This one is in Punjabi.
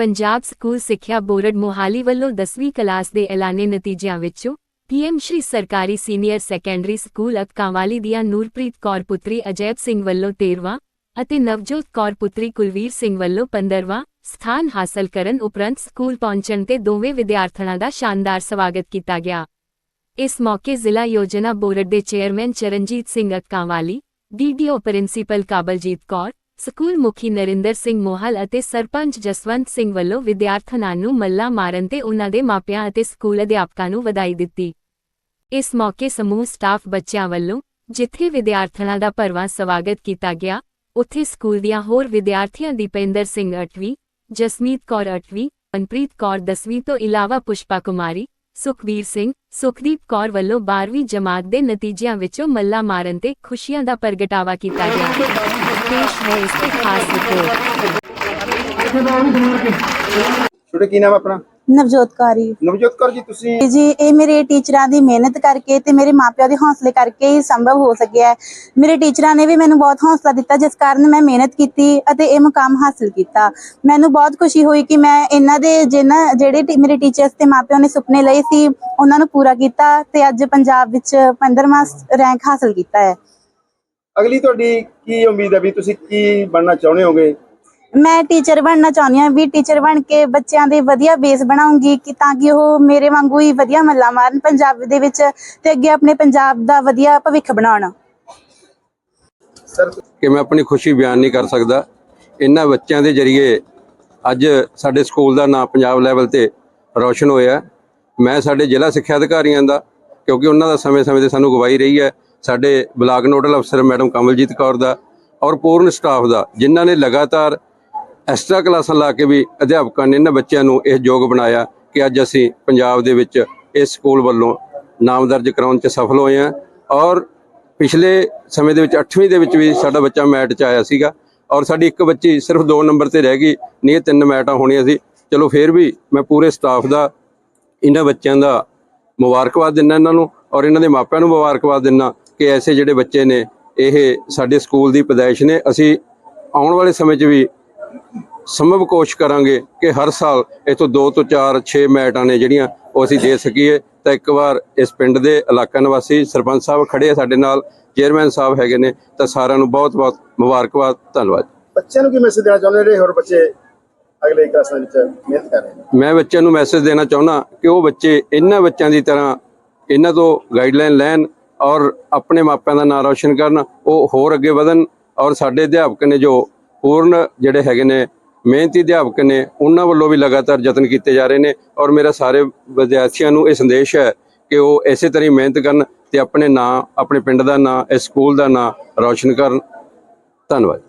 ਪੰਜਾਬ ਸਕੂਲ ਸਿੱਖਿਆ ਬੋਰਡ ਮੋਹਾਲੀ ਵੱਲੋਂ 10ਵੀਂ ਕਲਾਸ ਦੇ ਐਲਾਨੇ ਨਤੀਜਿਆਂ ਵਿੱਚੋਂ ਪੀਐਮ ਸ਼੍ਰੀ ਸਰਕਾਰੀ ਸੀਨੀਅਰ ਸੈਕੰਡਰੀ ਸਕੂਲ ਅਕਾਂਵਾਲੀ ਦੀਆਂ ਨੂਰਪ੍ਰੀਤ ਕੌਰ ਪੁੱਤਰੀ ਅਜੈਬ ਸਿੰਘ ਵੱਲੋਂ 13ਵਾਂ ਅਤੇ ਨਵਜੋਤ ਕੌਰ ਪੁੱਤਰੀ ਕੁਲਵੀਰ ਸਿੰਘ ਵੱਲੋਂ 15ਵਾਂ ਸਥਾਨ ਹਾਸਲ ਕਰਨ ਉਪਰੰਤ ਸਕੂਲ ਪਹੁੰਚਣ ਤੇ ਦੋਵੇਂ ਵਿਦਿਆਰਥਣਾਂ ਦਾ ਸ਼ਾਨਦਾਰ ਸਵਾਗਤ ਕੀਤਾ ਗਿਆ। ਇਸ ਮੌਕੇ ਜ਼ਿਲ੍ਹਾ ਯੋਜਨਾ ਬੋਰਡ ਦੇ chairman Charanjit Singh Akkanwali DDO principal Kabaljit Kaur school ਮੁਖੀ ਨਰਿੰਦਰ ਸਿੰਘ ਮੋਹਲ ਅਤੇ ਸਰਪੰਚ ਜਸਵੰਤ ਸਿੰਘ ਵੱਲੋਂ ਵਿਦਿਆਰਥਣਾਂ ਨੂੰ ਮੱਲਾ ਮਾਰਨ ਤੇ ਉਹਨਾਂ ਦੇ ਮਾਪਿਆਂ ਅਤੇ ਸਕੂਲ ਅਧਿਆਪਕਾਂ ਨੂੰ ਵਧਾਈ ਦਿੱਤੀ। ਇਸ ਮੌਕੇ ਸਮੂਹ ਸਟਾਫ ਬੱਚਿਆਂ ਵੱਲੋਂ ਜਿੱਥੇ ਵਿਦਿਆਰਥਣਾਂ ਦਾ ਭਰਵਾਂ ਸਵਾਗਤ ਕੀਤਾ ਗਿਆ, ਉੱਥੇ ਸਕੂਲ ਦੀਆਂ ਹੋਰ ਵਿਦਿਆਰਥੀਆਂ ਦੀਪਿੰਦਰ ਸਿੰਘ 8ਵੀਂ ਜਸਮੀਤ ਕੌਰ 8ਵੀਂ ਮਨਪ੍ਰੀਤ ਕੌਰ 10ਵੀਂ ਤੋਂ ਇਲਾਵਾ ਪੁਸ਼ਪਾ ਕੁਮਾਰੀ ਸੁਖਵੀਰ ਸਿੰਘ, ਸੁਖਦੀਪ ਕੌਰ ਵੱਲੋਂ 12ਵੀਂ ਜਮਾਤ ਦੇ ਨਤੀਜਿਆਂ ਵਿੱਚੋਂ ਮੱਲਾ ਮਾਰਨ ਤੇ ਖੁਸ਼ੀਆਂ ਦਾ ਪ੍ਰਗਟਾਵਾ ਕੀਤਾ ਗਿਆ। ਪੇਸ਼ ਹੈ ਇਸ ਤੇ ਖਾਸ ਰਿਪੋਰਟ ਛੋਟੇ ਕੀ ਨਾਮ ਆਪਣਾ? ਨਵਜੋਤ ਕੌਰੀ ਨਵਜੋਤ ਕੌਰ ਜੀ ਤੁਸੀਂ ਜੀ ਇਹ ਮੇਰੇ ਟੀਚਰਾਂ ਦੀ ਮਿਹਨਤ ਕਰਕੇ ਤੇ ਮੇਰੇ ਮਾਪਿਆਂ ਦੇ ਹੌਸਲੇ ਕਰਕੇ ਹੀ ਸੰਭਵ ਹੋ ਸਕਿਆ ਹੈ। ਮੇਰੇ ਟੀਚਰਾਂ ਨੇ ਵੀ ਮੈਨੂੰ ਬਹੁਤ ਹੌਸਲਾ ਦਿੱਤਾ ਜਿਸ ਕਾਰਨ ਮੈਂ ਮਿਹਨਤ ਕੀਤੀ ਅਤੇ ਇਹ ਮੁਕਾਮ ਹਾਸਲ ਕੀਤਾ। ਮੈਨੂੰ ਬਹੁਤ ਖੁਸ਼ੀ ਹੋਈ ਕਿ ਮੈਂ ਇਹਨਾਂ ਦੇ ਜਿਨ੍ਹਾਂ ਜਿਹੜੇ ਮੇਰੇ ਟੀਚਰਸ ਤੇ ਮਾਪਿਆਂ ਨੇ ਸੁਪਨੇ ਲਏ ਸੀ ਉਹਨਾਂ ਨੂੰ ਪੂਰਾ ਕੀਤਾ ਤੇ ਅੱਜ ਪੰਜਾਬ ਵਿੱਚ 15ਵਾਂ ਰੈਂਕ ਹਾਸਲ ਕੀਤਾ ਹੈ। ਅਗਲੀ ਤੁਹਾਡੀ ਕੀ ਉਮੀਦ ਹੈ ਵੀ ਤੁਸੀਂ ਕੀ ਬਣਨਾ ਚਾਹੁੰਦੇ ਹੋਗੇ? ਮੈਂ ਟੀਚਰ ਬਣਨਾ ਚਾਹੁੰਦੀ ਹਾਂ ਵੀ ਟੀਚਰ ਬਣ ਕੇ ਬੱਚਿਆਂ ਦੇ ਵਧੀਆ ਬੇਸ ਬਣਾਉਂਗੀ ਕਿ ਤਾਂ ਕਿ ਉਹ ਮੇਰੇ ਵਾਂਗੂ ਹੀ ਵਧੀਆ ਮੱਲਾ ਮਾਰਨ ਪੰਜਾਬ ਦੇ ਵਿੱਚ ਤੇ ਅੱਗੇ ਆਪਣੇ ਪੰਜਾਬ ਦਾ ਵਧੀਆ ਭਵਿੱਖ ਬਣਾਉਣ। ਸਰ ਕਿ ਮੈਂ ਆਪਣੀ ਖੁਸ਼ੀ ਬਿਆਨ ਨਹੀਂ ਕਰ ਸਕਦਾ। ਇਹਨਾਂ ਬੱਚਿਆਂ ਦੇ ਜ਼ਰੀਏ ਅੱਜ ਸਾਡੇ ਸਕੂਲ ਦਾ ਨਾਮ ਪੰਜਾਬ ਲੈਵਲ ਤੇ ਰੌਸ਼ਨ ਹੋਇਆ। ਮੈਂ ਸਾਡੇ ਜ਼ਿਲ੍ਹਾ ਸਿੱਖਿਆ ਅਧਿਕਾਰੀਆਂ ਦਾ ਕਿਉਂਕਿ ਉਹਨਾਂ ਦਾ ਸਮੇਂ-ਸਮੇਂ ਤੇ ਸਾਨੂੰ ਗਵਾਹੀ ਰਹੀ ਹੈ ਸਾਡੇ ਬਲਾਕ ਨੋਡਲ ਅਫਸਰ ਮੈਡਮ ਕਮਲਜੀਤ ਕੌਰ ਦਾ ਔਰ ਪੂਰਨ ਸਟਾਫ ਦਾ, ਜਿਨ੍ਹਾਂ ਨੇ ਲਗਾਤਾਰ ਐਕਸਟਰਾ ਕਲਾਸਾਂ ਲਾ ਕੇ ਵੀ ਅਧਿਆਪਕਾਂ ਨੇ ਇਹਨਾਂ ਬੱਚਿਆਂ ਨੂੰ ਇਹ ਯੋਗ ਬਣਾਇਆ ਕਿ ਅੱਜ ਅਸੀਂ ਪੰਜਾਬ ਦੇ ਵਿੱਚ ਇਸ ਸਕੂਲ ਵੱਲੋਂ ਨਾਮ ਦਰਜ ਕਰਾਉਣ 'ਚ ਸਫਲ ਹੋਏ ਹਾਂ ਔਰ ਪਿਛਲੇ ਸਮੇਂ ਦੇ ਵਿੱਚ 8ਵੀਂ ਦੇ ਵਿੱਚ ਵੀ ਸਾਡਾ ਬੱਚਾ ਮੈਟ 'ਚ ਆਇਆ ਸੀਗਾ ਔਰ ਸਾਡੀ ਇੱਕ ਬੱਚੀ ਸਿਰਫ 2 ਨੰਬਰ ਤੇ ਰਹਿ ਗਈ, ਨਹੀਂ ਇਹ ਤਿੰਨ ਮੈਟਾਂ ਹੋਣੀਆਂ ਸੀ। ਚਲੋ ਫਿਰ ਵੀ ਮੈਂ ਪੂਰੇ ਸਟਾਫ ਦਾ, ਇਹਨਾਂ ਬੱਚਿਆਂ ਦਾ ਮੁਬਾਰਕਬਾਦ ਦਿੰਦਾ ਇਹਨਾਂ ਨੂੰ ਔਰ ਇਹਨਾਂ ਦੇ ਮਾਪਿਆਂ ਨੂੰ ਮੁਬਾਰਕਬਾਦ ਦਿੰਦਾ ਕਿ ਐਸੇ ਜਿਹੜੇ ਬੱਚੇ ਨੇ ਇਹ ਸਾਡੇ ਸਕੂਲ ਦੀ ਪੈਦਾਇਸ਼ ਨੇ। ਅਸੀਂ ਆਉਣ ਵਾਲੇ ਸਮੇਂ 'ਚ ਵੀ ਸੰਭਵ ਕੋਸ਼ਿਸ਼ ਕਰਾਂਗੇ ਕਿ ਹਰ ਸਾਲ ਇਥੋਂ 2 ਤੋਂ 4 6 ਮੈਟਾਂ ਨੇ ਜਿਹੜੀਆਂ ਉਹ ਅਸੀਂ ਦੇ ਸਕੀਏ। ਤਾਂ ਇੱਕ ਵਾਰ ਇਸ ਪਿੰਡ ਦੇ ਇਲਾਕਾ ਨਿਵਾਸੀ ਸਰਪੰਚ ਸਾਹਿਬ ਖੜੇ ਆ ਸਾਡੇ ਨਾਲ ਚੇਅਰਮੈਨ ਸਾਹਿਬ ਹੈਗੇ ਨੇ ਤਾਂ ਸਾਰਿਆਂ ਨੂੰ ਬਹੁਤ-ਬਹੁਤ ਮੁਬਾਰਕਬਾਦ ਧੰਨਵਾਦ। ਬੱਚਿਆਂ ਨੂੰ ਕੀ ਮੈਸੇਜ ਦੇਣਾ ਚਾਹੁੰਦੇ ਜਿਹੜੇ ਹੋਰ ਬੱਚੇ ਅਗਲੇ ਕਲਾਸਾਂ ਵਿੱਚ ਮਿਹਨਤ ਕਰ ਰਹੇ ਨੇ? ਮੈਂ ਬੱਚਿਆਂ ਨੂੰ ਮੈਸੇਜ ਦੇਣਾ ਚਾਹੁੰਦਾ ਕਿ ਉਹ ਬੱਚੇ ਇਹਨਾਂ ਬੱਚਿਆਂ ਦੀ ਤਰ੍ਹਾਂ ਇਹਨਾਂ ਤੋਂ ਗਾਈਡਲਾਈਨ ਲੈਣ ਔਰ ਆਪਣੇ ਮਾਪਿਆਂ ਦਾ ਨਾਂ ਰੌਸ਼ਨ ਕਰਨ, ਉਹ ਹੋਰ ਅੱਗੇ ਵਧਣ ਔਰ ਸਾਡੇ ਅਧਿਆਪਕ ਨੇ ਜੋ ਪੂਰਨ ਜਿਹੜੇ ਹੈਗੇ ਨੇ ਮਿਹਨਤੀ ਅਧਿਆਪਕ ਨੇ, ਉਹਨਾਂ ਵੱਲੋਂ ਵੀ ਲਗਾਤਾਰ ਯਤਨ ਕੀਤੇ ਜਾ ਰਹੇ ਨੇ ਔਰ ਮੇਰਾ ਸਾਰੇ ਵਿਦਿਆਰਥੀਆਂ ਨੂੰ ਇਹ ਸੰਦੇਸ਼ ਹੈ ਕਿ ਉਹ ਇਸੇ ਤਰ੍ਹਾਂ ਹੀ ਮਿਹਨਤ ਕਰਨ ਤੇ ਆਪਣੇ ਨਾਂ, ਆਪਣੇ ਪਿੰਡ ਦਾ ਨਾਂ, ਇਸ ਸਕੂਲ ਦਾ ਨਾਂ ਰੌਸ਼ਨ ਕਰਨ। ਧੰਨਵਾਦ।